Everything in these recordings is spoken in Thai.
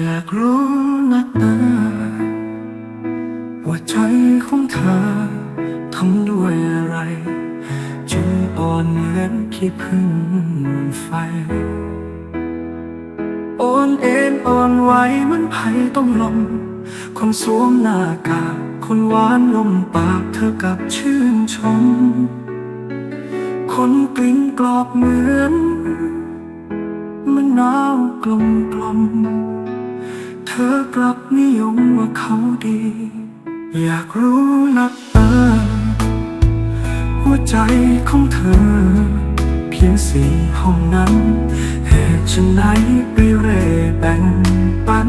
อยากรู้นักหนาว่าใจของเธอทำด้วยอะไร จึงอ่อนเหมือนขี้พึ่งไฟ อ่อนเอ็นอ่อนไหวเหมันไผ่ต้องลม คนสวมหน้ากากคนหวานลมปากเธอกับชื่นชม คนกลิ้งกรอบเหมือนมะนหนาวกลมกลม ธอกลับนิยมว่าเขาดี อยากรู้นักเออหัวใจของเธอ เพียงสี่ห้องนั้นเหตุฉันไหนไปเร่แบ่งปัน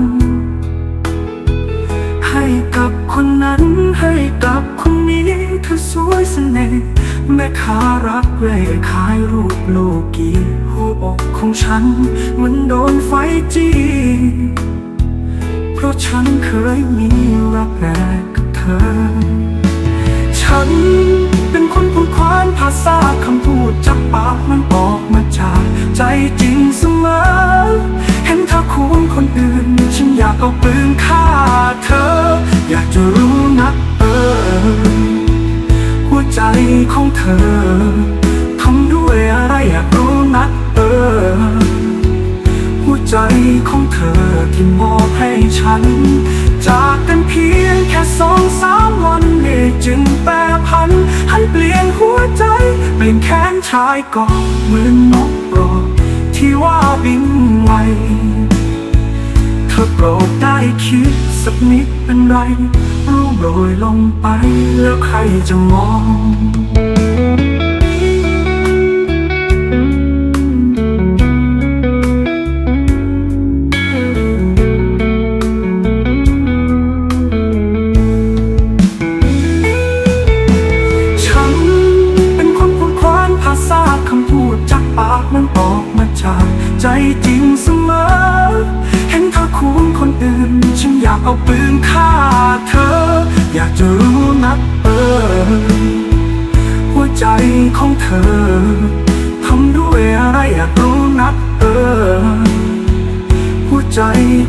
ให้กับคนนั้นให้กับคนนี้เธอสวยเสน่ห์แม่ค้ารักเร่ขายรูปโลกีหัวอกของฉัน มันโดนไฟจี้ ฉันเคยมีรักแรกกับเธอ ฉันเป็นคนพูดควานภาษาคำพูดจากปากมันออกมาจากใจจริงเสมอ เห็นเธอควงคนอื่น ฉันอยากเอาปืนฆ่าเธอ อยากจะรู้นักเออหัวใจของเธอทำด้วยอะไรอยากรู้นักเออ ของเธอที่มอบให้ฉัน จากกันเพียงแค่สองสามวันนี่จึงแปรพันให้เปลี่ยนหัวใจเปลี่ยนแขนชายก็เหมือนนกโปรดที่ว่าบินไวเธอโปรดได้คิดสักนิดเป็นไรรู้โรยลงไปแล้วใครจะมอง เอาปืนฆ่าเธอ อยากจะรู้นักเออหัวใจของเธอทำด้วยอะไรอยากรู้นักเออหัวใจ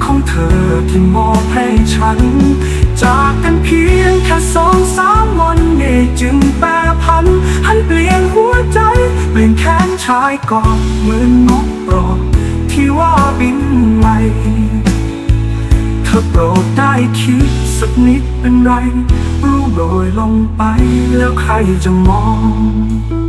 ของเธอที่มอบให้ฉัน จากกันเพียงแค่สองสามวันนี่จึงแปรพันให้เปลี่ยนหัวใจ เปลี่ยนแขนชายก็เหมือนนกโปรดที่ว่าบิน นิดเป็นไรรู้โดยลงไปแล้วใครจะมอง